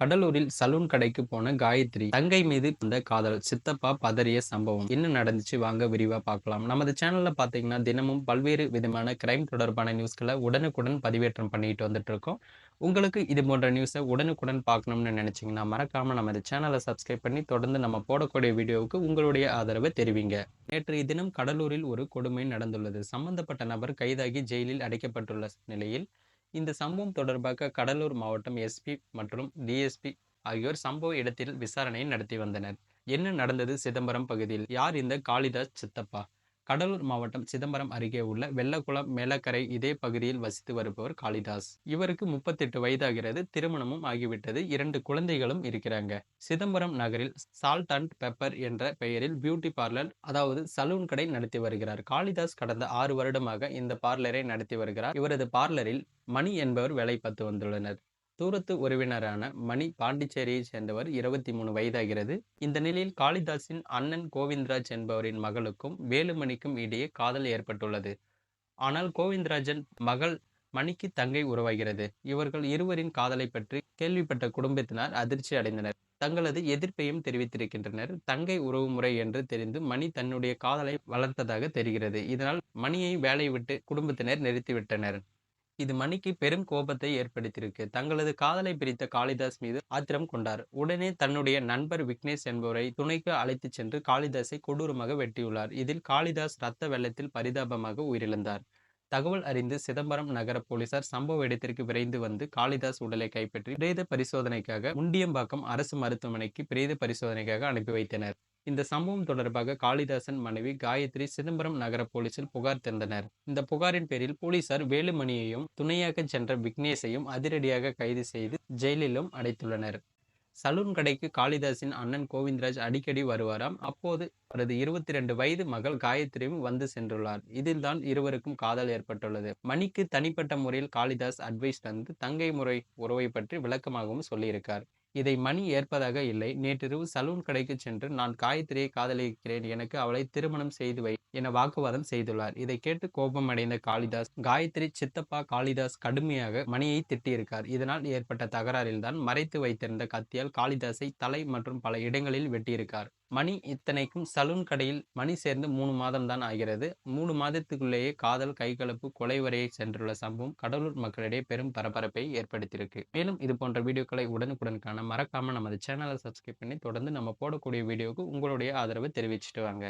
கடலூரில் சலூன் கடைக்கு போன காயத்ரி தங்கை மீது இந்த காதல். சித்தப்பா பதறிய சம்பவம். என்ன நடந்துச்சு? வாங்க விரிவா பார்க்கலாம். நமது சேனல்ல பாத்தீங்கன்னா தினமும் பல்வேறு விதமான கிரைம் தொடர்பான நியூஸ்களை உடனுக்குடன் பதிவேற்றம் பண்ணிட்டு வந்துட்டு இருக்கோம். உங்களுக்கு இது போன்ற நியூஸை உடனுக்குடன் பார்க்கணும்னு நினைச்சீங்கன்னா மறக்காம நமது சேனலை சப்ஸ்கிரைப் பண்ணி தொடர்ந்து நம்ம போடக்கூடிய வீடியோவுக்கு உங்களுடைய ஆதரவை தெரிவிங்க. நேற்றைய தினம் கடலூரில் ஒரு கொடுமை நடந்துள்ளது. சம்பந்தப்பட்ட நபர் கைதாகி ஜெயிலில் அடைக்கப்பட்டுள்ள நிலையில் இந்த சம்பவம் தொடர்பாக கடலூர் மாவட்டம் எஸ்பி மற்றும் டிஎஸ்பி ஆகியோர் சம்பவ இடத்தில் விசாரணை நடத்தி வந்தனர். என்ன நடந்தது சிதம்பரம் பகுதியில்? யார் இந்த காளிதாஸ் சித்தப்பா? கடலூர் மாவட்டம் சிதம்பரம் அருகே உள்ள வெள்ளக்குளம் மேலக்கரை இதே பகுதியில் வசித்து வருபவர் காளிதாஸ். இவருக்கு முப்பத்தெட்டு வயதாகிறது திருமணமும் ஆகிவிட்டது இரண்டு குழந்தைகளும் இருக்கிறாங்க. சிதம்பரம் நகரில் சால்ட் அண்ட் பெப்பர் என்ற பெயரில் பியூட்டி பார்லர் அதாவது சலூன் கடை நடத்தி வருகிறார். காளிதாஸ் கடந்த ஆறு வருடமாக இந்த பார்லரை நடத்தி வருகிறார். இவரது பார்லரில் மணி என்பவர் வேலை பார்த்து வந்துள்ளனர். தூரத்து உறவினரான மணி பாண்டிச்சேரியை சேர்ந்தவர் இருபத்தி மூணு வயதாகிறது. இந்த நிலையில் காளிதாசின் அண்ணன் கோவிந்தராஜ் என்பவரின் மகளுக்கும் வேலுமணிக்கும் இடையே காதல் ஏற்பட்டுள்ளது. ஆனால் கோவிந்தராஜன் மகள் மணிக்கு தங்கை உருவாகிறது. இவர்கள் இருவரின் காதலை பற்றி கேள்விப்பட்ட குடும்பத்தினர் அதிர்ச்சி அடைந்தனர். தங்களது எதிர்ப்பையும் தெரிவித்திருக்கின்றனர். தங்கை உறவு முறை என்று தெரிந்து மணி தன்னுடைய காதலை வளர்த்ததாக தெரிகிறது. இதனால் மணியை வேலை விட்டு குடும்பத்தினர் நிறுத்திவிட்டனர். இது மணிக்கு பெரும் கோபத்தை ஏற்படுத்தியிருக்கு. தங்களது காதலை பிரித்த காளிதாஸ் மீது ஆத்திரம் கொண்டார். உடனே தன்னுடைய நண்பர் விக்னேஷ் என்பவரை துணைக்கு அழைத்துச் சென்று காளிதாஸை கொடூரமாக வெட்டியுள்ளார். இதில் காளிதாஸ் ரத்த வெள்ளத்தில் பரிதாபமாக உயிரிழந்தார். தகவல் அறிந்து சிதம்பரம் நகர போலீசார் சம்பவ இடத்திற்கு விரைந்து வந்து காளிதாஸ் உடலை கைப்பற்றி பிரேத பரிசோதனைக்காக முண்டியம்பாக்கம் அரசு மருத்துவமனைக்கு பிரேத பரிசோதனைக்காக அனுப்பி வைத்தனர். இந்த சம்பவம் தொடர்பாக காளிதாசன் மனைவி காயத்ரி சிதம்பரம் நகர போலீசில் புகார் தந்தனர். இந்த புகாரின் பேரில் போலீசார் வேலுமணியையும் துணையாக சென்ற விக்னேஷையும் அதிரடியாக கைது செய்து ஜெயிலிலும் அடைத்துள்ளனர். சலூன் கடைக்கு காளிதாசின் அண்ணன் கோவிந்தராஜ் அடிக்கடி வருவாராம். அப்போது அவரது இருபத்தி ரெண்டு வயது மகள் காயத்ரியும் வந்து சென்றுள்ளார். இதில் தான் இருவருக்கும் காதல் ஏற்பட்டுள்ளது. மணிக்கு தனிப்பட்ட முறையில் காளிதாஸ் அட்வைஸ் தந்து தங்கை முறை உறவை பற்றி விளக்கமாகவும் சொல்லியிருக்கார். இதை மணி ஏற்பதாக இல்லை. நேற்றிரவு சலூன் கடைக்கு சென்று நான் காயத்ரியை காதலிக்கிறேன். எனக்கு அவளை திருமணம் செய்து வை என வாக்குவாதம் செய்துள்ளார். இதை கேட்டு கோபம் அடைந்த காளிதாஸ் காயத்ரி சித்தப்பா காளிதாஸ் கடுமையாக மணியை திட்டியிருக்கார். இதனால் ஏற்பட்ட தகராறில் தான் மறைத்து வைத்திருந்த கத்தியால் காளிதாஸை தலை மற்றும் பல இடங்களில் வெட்டியிருக்கார். மணி இத்தனைக்கும் சலூன் கடையில் மணி சேர்ந்து மூணு மாதம் தான் ஆகிறது. மூணு மாதத்துக்குள்ளேயே காதல் கைகலப்பு கொலை வரையை சென்றுள்ள சம்பவம் கடலூர் மக்களிடையே பெரும் பரபரப்பை ஏற்படுத்தியிருக்கு. மேலும் இது போன்ற வீடியோக்களை உடனுக்குடன் காண மறக்காம நமது சேனலை சப்ஸ்கிரைப் பண்ணி தொடர்ந்து நம்ம போடக்கூடிய வீடியோவுக்கு உங்களுடைய ஆதரவை தெரிவிச்சுட்டு வாங்க.